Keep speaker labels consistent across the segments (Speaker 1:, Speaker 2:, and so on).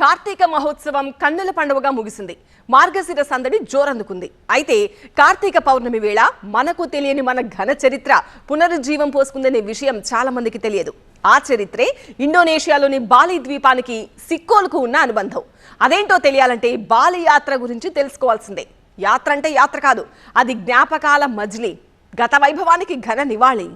Speaker 1: కార్తీక మహోత్సవం కన్నుల పండుగగా ముగిసింది. మార్గశిర సందడి జోరందుకుంది. అయితే కార్తీక పౌర్ణమి వేళ మనకు తెలియని మన ఘన చరిత్ర పునరుజ్జీవం పోసుకుందనే విషయం చాలా మందికి తెలియదు. ఆ చరిత్రే ఇండోనేషియాలోని బాలి ద్వీపానికి సిక్కోలకు ఉన్న అనుబంధం. అదేంటో తెలియాలంటే బాలి యాత్ర గురించి తెలుసుకోవాల్సిందే. యాత్ర అంటే యాత్ర కాదు అది జ్ఞాపకాల మజిలీ. గత వైభవానికి ఘన నివాళి.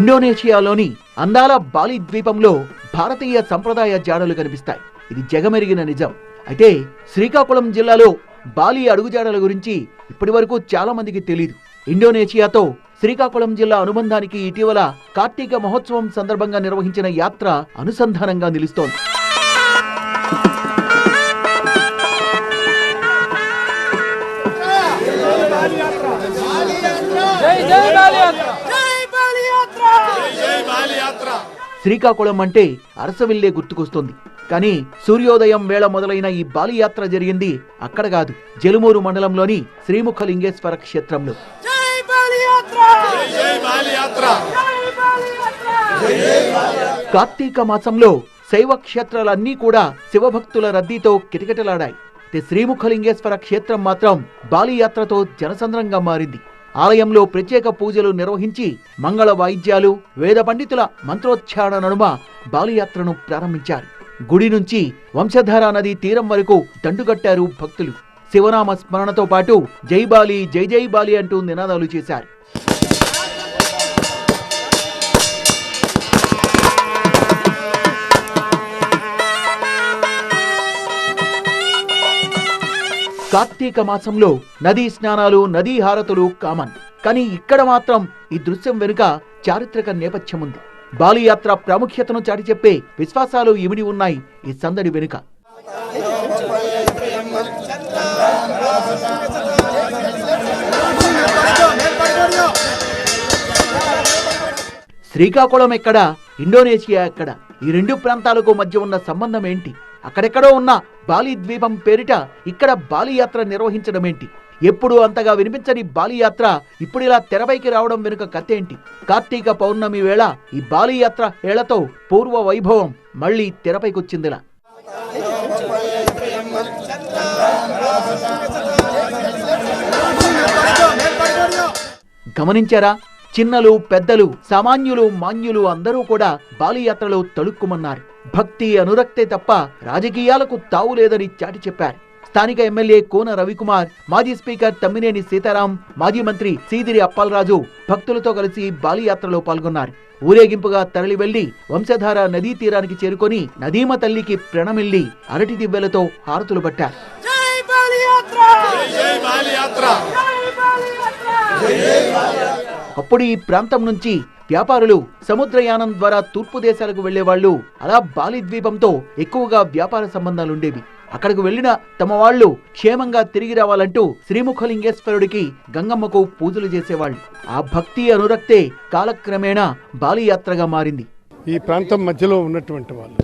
Speaker 2: ఇండోనేషియాలోని అందాల బాలి ద్వీపంలో భారతీయ సంప్రదాయ జాడలు కనిపిస్తాయి. ఇది జగమెరిగిన నిజం. అయితే శ్రీకాకుళం జిల్లాలో బాలి అడుగుజాడల గురించి ఇప్పటి వరకు చాలా మందికి తెలియదు ఇండోనేషియాతో శ్రీకాకుళం జిల్లా అనుబంధానికి ఇటీవల కార్తీక మహోత్సవం సందర్భంగా నిర్వహించిన యాత్ర అనుసంధానంగా నిలుస్తోంది. శ్రీకాకుళం అంటే అరసవిల్లే గుర్తుకొస్తుంది. కానీ సూర్యోదయం వేళ మొదలైన ఈ బాలియాత్ర జరిగింది అక్కడ కాదు జలుమూరు మండలంలోని శ్రీముఖలింగేశ్వర క్షేత్రంలో. కార్తీక మాసంలో శైవ క్షేత్రాలన్నీ కూడా శివభక్తుల రద్దీతో కిటకిటలాడాయి. శ్రీముఖలింగేశ్వర క్షేత్రం మాత్రం బాలియాత్రతో జనసంద్రంగా మారింది. ఆలయంలో ప్రత్యేక పూజలు నిర్వహించి మంగళ వాయిద్యాలు వేద పండితుల మంత్రోచ్చారణ నడుమ బాలయాత్రను ప్రారంభించారు. గుడి నుంచి వంశధార నది తీరం వరకు దండుగట్టారు భక్తులు. శివనామ స్మరణతో పాటు జై బాలి జై జై బాలి అంటూ నినాదాలు చేశారు. కార్తీక మాసంలో నదీ స్నానాలు నదీ హారతులు కామన్. కానీ ఇక్కడ మాత్రం ఈ దృశ్యం వెనుక చారిత్రక నేపథ్యం ఉంది బాలియాత్ర ప్రాముఖ్యతను చాటి చెప్పే విశ్వాసాలు ఇమిడి ఉన్నాయి ఈ సందడి వెనుక. శ్రీకాకుళం ఎక్కడ? ఇండోనేషియా ఎక్కడ? ఈ రెండు ప్రాంతాలకు మధ్య ఉన్న సంబంధం ఏంటి? అక్కడెక్కడో ఉన్న బాలి ద్వీపం పేరిట ఇక్కడ బాలియాత్ర నిర్వహించడమేంటి? ఎప్పుడు అంతగా వినిపించని బాలియాత్ర ఇప్పుడిలా ఇప్పుడు ఇలా తెరపైకి రావడం వెనుక కథేంటి? కార్తీక పౌర్ణమి వేళ ఈ బాలియాత్ర ఏళ్ళతో పూర్వ వైభవం మళ్ళీ తెరపైకొచ్చిందిలా. గమనించారా? చిన్నలు పెద్దలు సామాన్యులు మాన్యులు అందరూ కూడా బాలియాత్రలో తడుక్కుమన్నారు భక్తి అనురక్తే తప్ప రాజకీయాలకు తావు లేదని చాటి చెప్పారు. స్థానిక ఎమ్మెల్యే కోన రవికుమార్ మాజీ స్పీకర్ తమ్మినేని సీతారాం మాజీ మంత్రి సీదిరి అప్పాలరాజు భక్తులతో కలిసి బాలియాత్రలో పాల్గొన్నారు. ఊరేగింపుగా తరలి వెళ్ళి వంశధార నదీ తీరానికి చేరుకొని నదీమ తల్లికి ప్రణమిల్లి అరటి దివ్వెలతో హారతులు పట్టారు. అప్పుడు ఈ ప్రాంతం నుంచి వ్యాపారులు సముద్రయానం ద్వారా తూర్పు దేశాలకు వెళ్ళేవాళ్ళు అలా బాలి ద్వీపంతో ఎక్కువగా వ్యాపార సంబంధాలుండేవి. అక్కడకు వెళ్ళిన తమ వాళ్ళు క్షేమంగా తిరిగి రావాలంటూ శ్రీముఖలింగేశ్వరుడికి గంగమ్మకు పూజలు చేసేవాళ్ళు. ఆ భక్తి అనురక్తే కాలక్రమేణా బాలియాత్రగా మారింది.
Speaker 3: ఈ ప్రాంతం మధ్యలో ఉన్నటువంటి వాళ్ళు.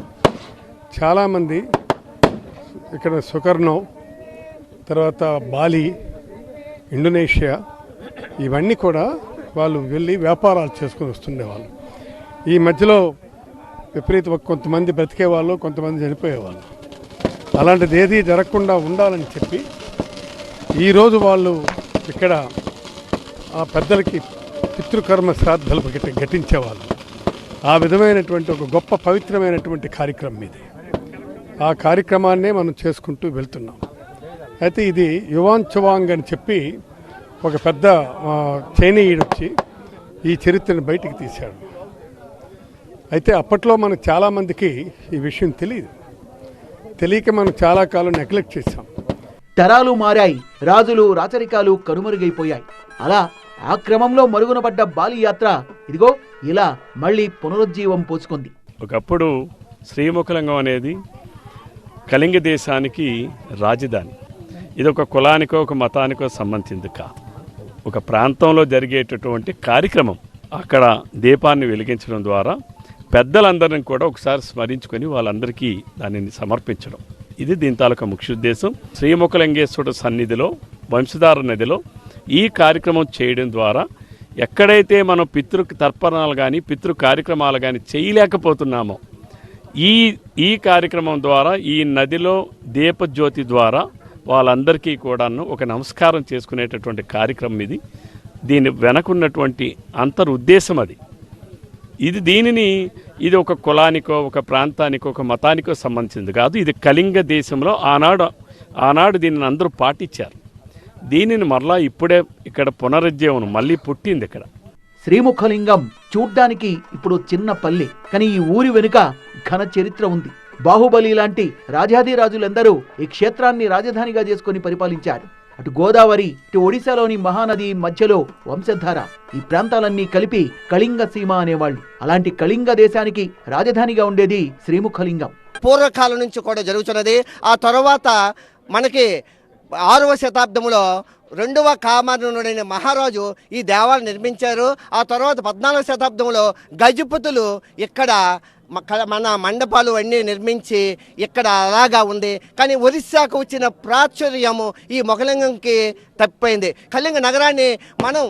Speaker 3: చాలామంది ఇక్కడ సుకర్ణం తర్వాత బాలి ఇండోనేషియా ఇవన్నీ కూడా వాళ్ళు వెళ్ళి వ్యాపారాలు చేసుకుని వస్తుండేవాళ్ళు. ఈ మధ్యలో విపరీత కొంతమంది బ్రతికేవాళ్ళు కొంతమంది చనిపోయేవాళ్ళు. అలాంటిది ఏదీ జరగకుండా ఉండాలని చెప్పి ఈరోజు వాళ్ళు ఇక్కడ ఆ పెద్దలకి పితృకర్మ శ్రాద్ధలు ఘటించేవాళ్ళు. ఆ విధమైనటువంటి ఒక గొప్ప పవిత్రమైనటువంటి కార్యక్రమం ఇది. ఆ కార్యక్రమాన్నే మనం చేసుకుంటూ వెళ్తున్నాం. అయితే ఇది యువాన్ చువాంగ్ అని చెప్పి ఒక పెద్ద ఆ, చైనీయుడు వచ్చి ఈ చరిత్రను బయటికి తీశాడు. అయితే అప్పట్లో మనకు చాలామందికి ఈ విషయం తెలియదు తెలియక మనం చాలా కాలం నెగ్లెక్ట్ చేసాం
Speaker 2: తరాలు మారాయి రాజులు రాచరికాలు కనుమరుగైపోయాయి. అలా ఆ క్రమంలో మరుగున పడ్డ బాలి యాత్ర ఇదిగో ఇలా మళ్ళీ పునరుజ్జీవం పోసుకుంది.
Speaker 4: ఒకప్పుడు శ్రీముఖలింగం అనేది కళింగ దేశానికి రాజధాని. ఇది ఒక కులానికో ఒక మతానికో సంబంధించింది కాదు. ఒక ప్రాంతంలో జరిగేటటువంటి కార్యక్రమం అక్కడ దీపాన్ని వెలిగించడం ద్వారా పెద్దలందరిని కూడా ఒకసారి స్మరించుకొని వాళ్ళందరికీ దానిని సమర్పించడం. ఇది దీని తాలూకా ముఖ్య ఉద్దేశం. శ్రీముఖలింగేశ్వరుడు సన్నిధిలో వంశధార నదిలో ఈ కార్యక్రమం చేయడం ద్వారా ఎక్కడైతే మనం పితృ తర్పణాలు కానీ పితృ కార్యక్రమాలు కానీ చేయలేకపోతున్నామో ఈ ఈ కార్యక్రమం ద్వారా ఈ నదిలో దీపజ్యోతి ద్వారా వాళ్ళందరికీ కూడాను ఒక నమస్కారం చేసుకునేటటువంటి కార్యక్రమం ఇది. దీని వెనకున్నటువంటి అంతరుద్దేశం అది. ఇది దీనిని ఇది ఒక కులానికో ఒక ప్రాంతానికో ఒక మతానికో సంబంధించింది కాదు. ఇది కళింగ దేశంలో ఆనాడు ఆనాడు దీనిని అందరూ పాటించారు. దీనిని మరలా ఇప్పుడే ఇక్కడ పునరుజ్జీవనం మళ్ళీ పుట్టింది ఇక్కడ.
Speaker 2: శ్రీముఖలింగం చూడ్డానికి ఇప్పుడు చిన్న పల్లె కానీ ఈ ఊరి వెనుక ఘన చరిత్ర ఉంది. బాహుబలి లాంటి రాజాదిరాజులందరూ ఈ క్షేత్రాన్ని రాజధానిగా చేసుకుని పరిపాలించారు. అటు గోదావరి ఇటు ఒడిశాలోని మహానది మధ్యలో వంశధార. ఈ ప్రాంతాలన్నీ కలిపి కళింగ సీమ అనేవాళ్ళు. అలాంటి కళింగ దేశానికి రాజధానిగా ఉండేది శ్రీముఖలింగం.
Speaker 5: పూర్వకాలం నుంచి కూడా జరుగుతున్నది. ఆ తర్వాత మనకి ఆరవ శతాబ్దంలో రెండవ కామరుడైన మహారాజు ఈ దేవాలను నిర్మించారు. ఆ తర్వాత పద్నాలుగవ శతాబ్దంలో గజపతులు ఇక్కడ మన మండపాలు అన్నీ నిర్మించి ఇక్కడ అలాగా ఉంది. కానీ ఒరిస్సాకు వచ్చిన ప్రాచుర్యము ఈ మొగలింగంకి తప్పిపోయింది. కళింగ నగరాన్ని మనం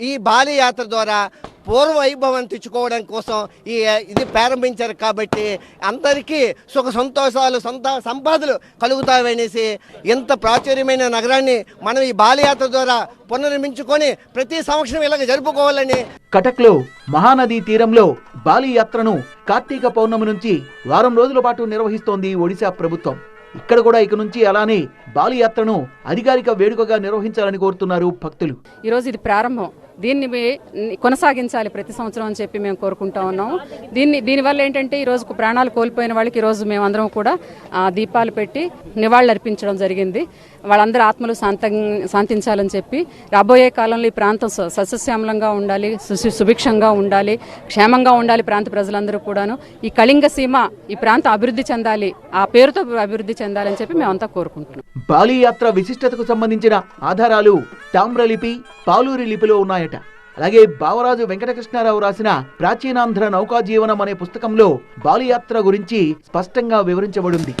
Speaker 5: ఈ బాలయాత్ర ద్వారా పూర్వ వైభవం తెచ్చుకోవడం కోసం ఈ ఇది ప్రారంభించారు కాబట్టి అందరికీ సుఖ సంతోషాలు సొంత సంపాదలు కలుగుతాయనేసి ఇంత ప్రాచుర్యమైన నగరాన్ని మనం ఈ బాలయాత్ర ద్వారా పునర్నిర్మించుకొని ప్రతి సంవత్సరం ఇలాగ జరుపుకోవాలని
Speaker 2: కటక్లో మహానదీ తీరంలో బాలి యాత్రను కార్తీక పౌర్ణమి నుంచి వారం రోజుల పాటు నిర్వహిస్తోంది ఒడిశా ప్రభుత్వం. ఇక్కడ కూడా ఇక నుంచి అలానే బాలి యాత్రను అధికారిక వేడుకగా నిర్వహించాలని కోరుతున్నారు భక్తులు.
Speaker 6: ఈరోజు ఇది ప్రారంభం. దీన్ని కొనసాగించాలి ప్రతి సంవత్సరం అని చెప్పి మేము కోరుకుంటా ఉన్నాము దీన్ని దీనివల్ల ఏంటంటే ఈ రోజు ప్రాణాలు కోల్పోయిన వాళ్ళకి ఈరోజు మేమందరం కూడా దీపాలు పెట్టి నివాళులు అర్పించడం జరిగింది. వాళ్ళందరూ ఆత్మలు శాంతం శాంతించాలని చెప్పి రాబోయే కాలంలో ఈ ప్రాంతం స- సస్యశ్యామలంగా ఉండాలి సుభిక్షంగా ఉండాలి క్షేమంగా ఉండాలి ప్రాంత ప్రజలందరూ కూడాను. ఈ కళింగ సీమ ఈ ప్రాంతం అభివృద్ధి చెందాలి ఆ పేరుతో అభివృద్ధి చెందాలని చెప్పి మేమంతా కోరుకుంటున్నాం.
Speaker 2: బాలి యాత్ర విశిష్టతకు సంబంధించిన ఆధారాలు తామ్రలిపి పాలూరి లిపిలో ఉన్నాయి. ఉన్నాయట అలాగే బావరాజు వెంకటకృష్ణారావు రాసిన ప్రాచీనాంధ్ర నౌకా జీవనం అనే పుస్తకంలో బాలియాత్ర గురించి స్పష్టంగా వివరించబడింది.